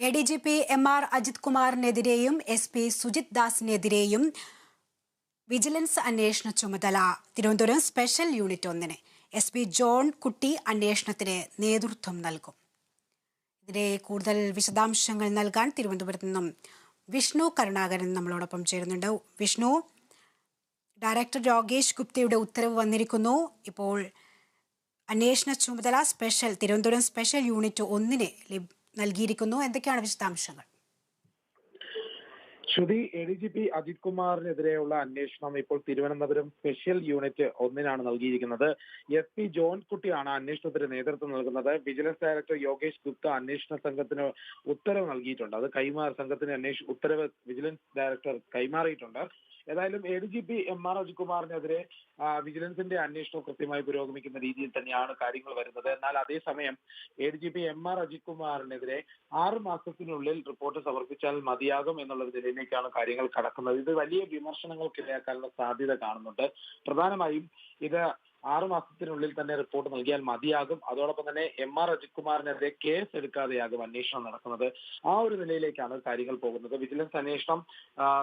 A D G P M R Ajith കുമാറിനെതിരെയും S P Sujith ദാസിനെതിരെയും vigilance അന്വേഷണ ചുമതല. Thiruvananthapuram special unit ഒന്നിന് എസ് പി ജോൺ കുട്ടി അന്വേഷണത്തിന് നേതൃത്വം നൽകും. ഇതിനെ കൂടുതൽ വിശദാംശങ്ങൾ നൽകാൻ തിരുവനന്തപുരത്ത് നിന്നും വിഷ്ണു കരുണാകരൻ നമ്മളോടൊപ്പം ചേരുന്നുണ്ട്. വിഷ്ണു ഡയറക്ടർ യോഗേഷ് ഗുപ്തയുടെ ഉത്തരവ് വന്നിരിക്കുന്നു. ഇപ്പോൾ അന്വേഷണ ചുമതല സ്പെഷ്യൽ തിരുവനന്തപുരം സ്പെഷ്യൽ യൂണിറ്റ് ഒന്നിന് നൽകിയിരിക്കുന്നു. എന്തൊക്കെയാണ് വിശദാംശങ്ങൾ? Shruthi A D G P Ajith കുമാറിനെതിരെയുള്ള അന്വേഷണം ഇപ്പോൾ തിരുവനന്തപുരം സ്പെഷ്യൽ യൂണിറ്റ് ഒന്നിനാണ് നൽകിയിരിക്കുന്നത്. എസ് പി ജോൺ കുട്ടിയാണ് അന്വേഷണത്തിന് നേതൃത്വം നൽകുന്നത്. വിജിലൻസ് ഡയറക്ടർ യോഗേഷ് ഗുപ്ത അന്വേഷണ സംഘത്തിന് ഉത്തരവ് നൽകിയിട്ടുണ്ട്. അത് കൈമാറി സംഘത്തിന് അന്വേഷ ഉത്തരവ് വിജിലൻസ് ഡയറക്ടർ കൈമാറിയിട്ടുണ്ട്. ഏതായാലും A D G P M R അജികുമാറിനെതിരെ വിജിലൻസിന്റെ അന്വേഷണം കൃത്യമായി പുരോഗമിക്കുന്ന രീതിയിൽ തന്നെയാണ് കാര്യങ്ങൾ വരുന്നത്. എന്നാൽ അതേസമയം A D G P M R Ajith കുമാറിനെതിരെ ആറ് മാസത്തിനുള്ളിൽ റിപ്പോർട്ട് സമർപ്പിച്ചാൽ മതിയാകും എന്നുള്ള നിലയിലേക്കാണ് കാര്യങ്ങൾ കടക്കുന്നത്. ഇത് വലിയ വിമർശനങ്ങൾക്കിടയാക്കാനുള്ള സാധ്യത കാണുന്നുണ്ട്. പ്രധാനമായും ഇത് ആറ് മാസത്തിനുള്ളിൽ തന്നെ റിപ്പോർട്ട് നൽകിയാൽ മതിയാകും. അതോടൊപ്പം തന്നെ എം ആർ അജിത്കുമാറിനെതിരെ കേസ് എടുക്കാതെയാകും അന്വേഷണം നടക്കുന്നത്. ആ ഒരു നിലയിലേക്കാണ് കാര്യങ്ങൾ പോകുന്നത്. വിജിലൻസ് അന്വേഷണം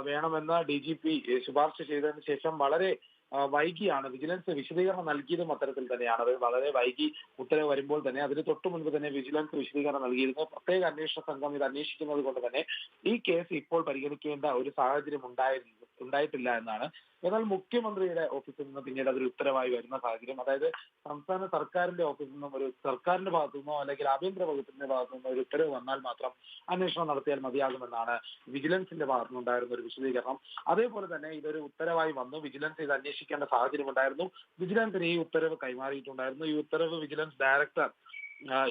വേണമെന്ന ഡി ജി പി ശുപാർശ ചെയ്തതിന് ശേഷം വളരെ വൈകിയാണ്. വിജിലൻസ് വിശദീകരണം നൽകിയതും അത്തരത്തിൽ തന്നെയാണ്. അത് വളരെ വൈകി ഉത്തരവ് വരുമ്പോൾ തന്നെ അതിന് തൊട്ടു മുൻപ് തന്നെ വിജിലൻസ് വിശദീകരണം നൽകിയിരുന്നു. പ്രത്യേക അന്വേഷണ സംഘം ഇത് അന്വേഷിക്കുന്നത് കൊണ്ട് തന്നെ ഈ കേസ് ഇപ്പോൾ പരിഗണിക്കേണ്ട ഒരു സാഹചര്യം ഉണ്ടായിരുന്നു ഉണ്ടായിട്ടില്ല എന്നാണ്. എന്നാൽ മുഖ്യമന്ത്രിയുടെ ഓഫീസിൽ നിന്ന് പിന്നീട് അതൊരു ഉത്തരവായി വരുന്ന സാഹചര്യം. അതായത് സംസ്ഥാന സർക്കാരിന്റെ ഓഫീസിൽ നിന്നും ഒരു സർക്കാരിന്റെ ഭാഗത്തു നിന്നോ അല്ലെങ്കിൽ ആഭ്യന്തര വകുപ്പിന്റെ ഭാഗത്തു നിന്നോ ഒരു ഉത്തരവ് വന്നാൽ മാത്രം അന്വേഷണം നടത്തിയാൽ മതിയാകുമെന്നാണ് വിജിലൻസിന്റെ ഭാഗത്തു നിന്നുണ്ടായിരുന്ന ഒരു വിശദീകരണം. അതേപോലെ തന്നെ ഇതൊരു ഉത്തരവായി വന്നു. വിജിലൻസ് ഇത് അന്വേഷിക്കേണ്ട സാഹചര്യം ഉണ്ടായിരുന്നു വിജിലൻസിന് ഈ ഉത്തരവ് കൈമാറിയിട്ടുണ്ടായിരുന്നു. ഈ ഉത്തരവ് വിജിലൻസ് ഡയറക്ടർ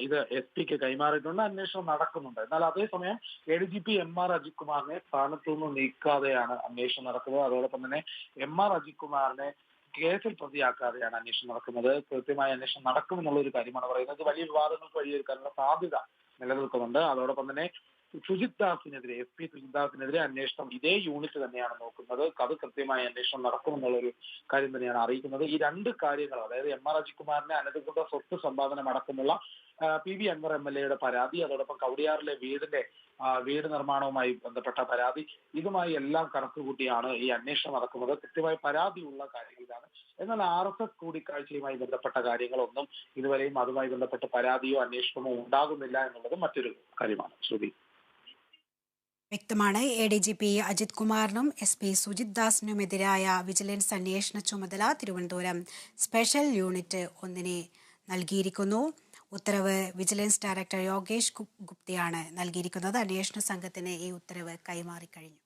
ഇത് എസ് പിക്ക് കൈമാറിയിട്ടുണ്ട്. അന്വേഷണം നടക്കുന്നുണ്ട്. എന്നാൽ അതേസമയം A D G P M R Ajith കുമാറിനെ സ്ഥാനത്തു നിന്ന് നീക്കാതെയാണ് അന്വേഷണം നടക്കുന്നത്. അതോടൊപ്പം തന്നെ എം ആർ അജിത് കുമാറിനെ കേസിൽ പ്രതിയാക്കാതെയാണ് അന്വേഷണം നടക്കുന്നത്. കൃത്യമായ അന്വേഷണം നടക്കുമെന്നുള്ള ഒരു കാര്യമാണ് പറയുന്നത്. വലിയ വിവാദങ്ങൾക്ക് വഴിയൊരുക്കാനുള്ള സാധ്യത നിലനിൽക്കുന്നുണ്ട്. അതോടൊപ്പം തന്നെ സുജിത് ദാസിനെതിരെ എസ് പി സുജിത് ദാസിനെതിരെ അന്വേഷണം ഇതേ യൂണിറ്റ് തന്നെയാണ് നോക്കുന്നത്. അത് കൃത്യമായ അന്വേഷണം നടക്കുമെന്നുള്ളൊരു കാര്യം തന്നെയാണ് അറിയിക്കുന്നത്. ഈ രണ്ട് കാര്യങ്ങൾ അതായത് എം ആർ അജികുമാറിന്റെ അനധികൃത സ്വത്ത് സമ്പാദനം അടക്കമുള്ള P V Anvar M L എയുടെ പരാതി അതോടൊപ്പം കവടിയാറിലെ വീടിന്റെ വീട് നിർമ്മാണവുമായി ബന്ധപ്പെട്ട പരാതി ഇതുമായി എല്ലാം കണക്കുകൂട്ടിയാണ് ഈ അന്വേഷണം നടക്കുന്നത്. കൃത്യമായി പരാതിയുള്ള കാര്യങ്ങളിലാണ് എന്നാൽ ആർ എസ് എസ് കൂടിക്കാഴ്ചയുമായി ബന്ധപ്പെട്ട കാര്യങ്ങളൊന്നും ഇതുവരെയും അതുമായി ബന്ധപ്പെട്ട പരാതിയോ അന്വേഷണമോ ഉണ്ടാകുന്നില്ല എന്നുള്ളത് മറ്റൊരു കാര്യമാണ്. ശ്രുതി. വ്യക്തമാണ്. A D G P Ajith കുമാറിനും S P Sujith ദാസിനുമെതിരായ വിജിലൻസ് അന്വേഷണ ചുമതല തിരുവനന്തപുരം സ്പെഷ്യൽ യൂണിറ്റ് ഒന്നിനെ നൽകിയിരിക്കുന്നു. ഉത്തരവ് വിജിലൻസ് ഡയറക്ടർ യോഗേഷ് ഗുപ്- ഗുപ്തയാണ് നൽകിയിരിക്കുന്നത്. അന്വേഷണ സംഘത്തിന് ഈ ഉത്തരവ് കൈമാറിക്കഴിഞ്ഞു.